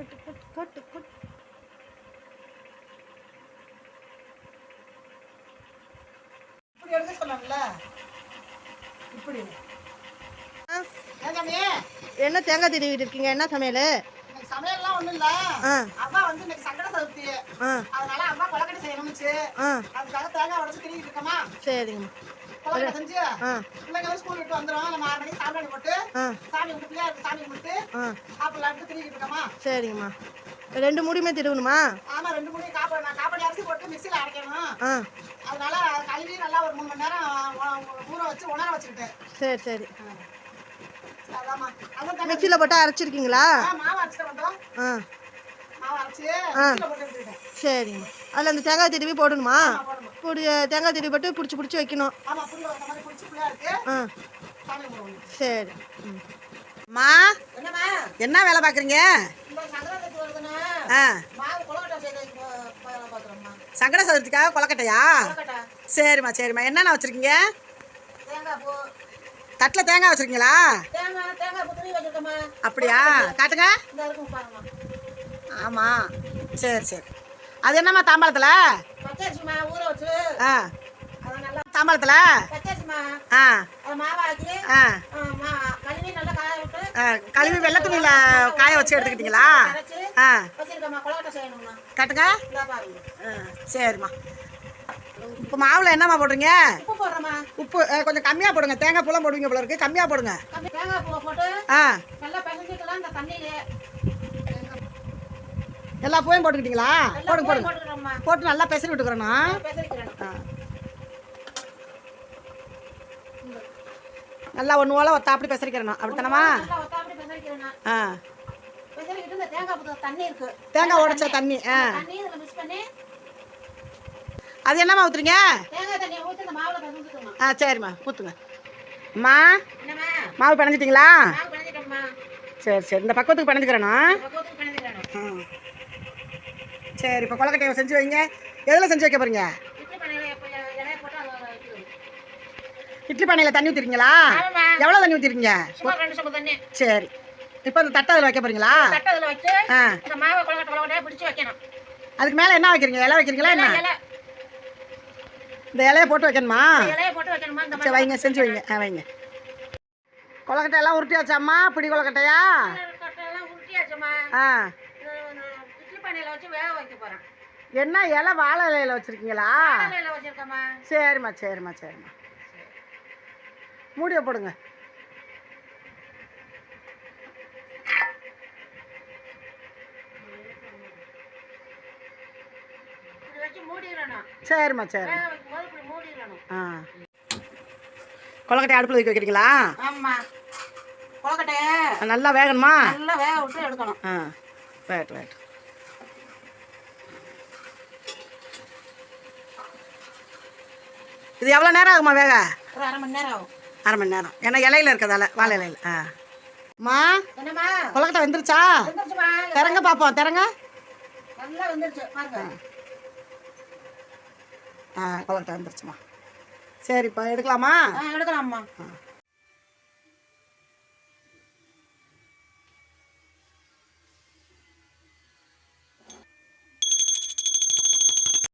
கொட்டு கொட்டு கொட்டு கொட்டு இப்படி எடுக்க சொன்னாங்கல்ல இப்படி என்ன தேங்காய் திருவிட்டு இருக்கீங்க? என்ன சமையல்? சமையல்லாம் ஒண்ணும் இல்ல. அம்மா வந்து இன்னைக்கு சங்கட சதுர்த்தி. அதனால அம்மா கொலக்கட்டை செய்யணும்னுச்சு. அதுக்காக தேங்காய் உடச்சு திரிக்கிட்டு இருக்கமா சரிங்கம்மா. கொலக்கட்டை செஞ்சு பிள்ளைங்க ஸ்கூல் விட்டு வந்துடும் நம்ம ஆறு மணிக்கு சாப்பிட போட்டு சாமி கும்பிட்டு சாமி கும்பிட்டு ஆ. சாப்பிடலான்ட்டு திரிக்கிட்டு இருக்கமா? சரிங்கம்மா. ரெண்டு முடியுமே திருவணுமா ஆமா ரெண்டு மணி காப்பாடு நான் காப்பாடி அரிசி போட்டு மிக்சியில் அரைக்கணும். அதனால கழுவி நல்லா ஒரு மூணு மணி நேரம் ஊற வச்சு உணர வச்சுக்கிட்டேன். சரி சரி. மிக்சியில் போட்டு அரைச்சிருக்கீங்களா? மாவு அரைச்சிட்டு வந்தோம் ஆ. சரிங்கம்மா அதில் அந்த தேங்காய் திருவி போடணுமா? பிடி தேங்காய் திருவி போட்டு பிடிச்சி பிடிச்சி வைக்கணும். ஆ. சரி. ம். அம்மா என்னம்மா? என்ன வேலை பார்க்குறீங்க? ஆ. சங்கட சதுர்த்திக்காக கொலக்கட்டையா கொலக்கட்டை சரிம்மா சரிம்மா. என்னென்ன வச்சுருக்கீங்க? தேங்காய் பூ. தட்டில் தேங்காய் வச்சுருக்கீங்களா? அப்படியா? காட்டுங்க. ஆமாம் சரி சரி. அது என்னம்மா தாம்பாளத்தில்? பச்சரிசிம்மா ஊற வச்சு. ஆ. தாம்பாளத்தில்? பச்சரிசிம்மா ஆ. மாவாக்கி ஆ. கழுவி நல்லா காய விட்டு ஆ, கழுவி வெள்ளை துணியில் காய வச்சு எடுத்துக்கிட்டீங்களா? ஆ. காட்டுங்க. ஆ சரிம்மா. இப்போ மாவில் என்னம்மா போடுறீங்க? உப்பு போடுறோம்மா. உப்பு கொஞ்சம் கம்மியாக போடுங்க. தேங்காய் பூலாம் போடுவீங்க போல இருக்கு. கம்மியாக போடுங்க. தேங்காய் பூவை போட்டு ஆ. நல்லா பிசைஞ்சிக்கலாம் இந்த தண்ணியிலே. எல்லா பூவையும் போட்டுக்கிட்டீங்களா? போடுங்க போடுங்க. போட்டு நல்லா பெசரி விட்டுக்கிறேண்ணா. நல்லா ஒன்று போல ஒத்தா அப்படி பெசரிக்கிறேண்ணா பெசரிக்கிறேன் ஆ. தேங்காய் உடைச்ச தண்ணி ஆ. அது என்னம்மா ஊற்றுறீங்க ஆ சரிம்மா. ஊற்றுங்க அம்மா மாவு பிணைஞ்சிட்டிங்களா? சரி சரி. இந்த பக்குவத்துக்கு பிணைஞ்சிக்கிறேண்ணா ஆ. சரி இப்போ கொலக்கட்டையை செஞ்சு வைங்க. எதில் செஞ்சு வைக்க போகிறீங்க இட்லி பானையில் தண்ணி ஊற்றிருக்கீங்களா எவ்வளோ தண்ணி ஊற்றிருக்கீங்க சரி. இப்போ இந்த தட்டை அதில் வைக்க போகிறீங்களா வச்சு ஆ. அதுக்கு மேலே என்ன வைக்கிறீங்க? இலை வைக்கிறீங்களா என்ன? இந்த இலையை போட்டு வைக்கணுமா? சரி வைங்க செஞ்சு வைங்க. ஆ வைங்க. கொலக்கட்டை எல்லாம் உருட்டியாச்சாம்மா? பிடி கொலக்கட்டையா? ஆ. இட்லி பண்ணையில வச்சு வேக வைக்க போகிறேன் என்ன இலை வாழை இலையில வச்சிருக்கீங்களா? இலையில வச்சிருக்கோம்மா. சரிம்மா சரிம்மா சரிம்மா. மூடியை போடுங்க. சரிம்மா சரி ஆ. கொலக்கட்டை அடுப்பில் வைக்க வைக்கிறீங்களா? ஆமா. கொலக்கட்டைய நல்லா வேகணுமா? நல்லா வேக விட்டு எடுக்கணும். ஆ. ரைட் ரைட் இது எவ்வளோ நேரம் ஆகுமா வேக? ஒரு அரை மணி நேரம் ஆகும். அரை மணி நேரம். ஏன்னா இலையில இருக்கிறதால வாழை இலையில. ஆ. என்னம்மா? கொலக்கட்டை வெந்துருச்சா? திறங்க பார்ப்போம் திறங்க. ஆ. கொலக்கட்டை வந்துருச்சுமா சரிப்பா எடுக்கலாமா? எடுக்கலாம்மா. ஆ.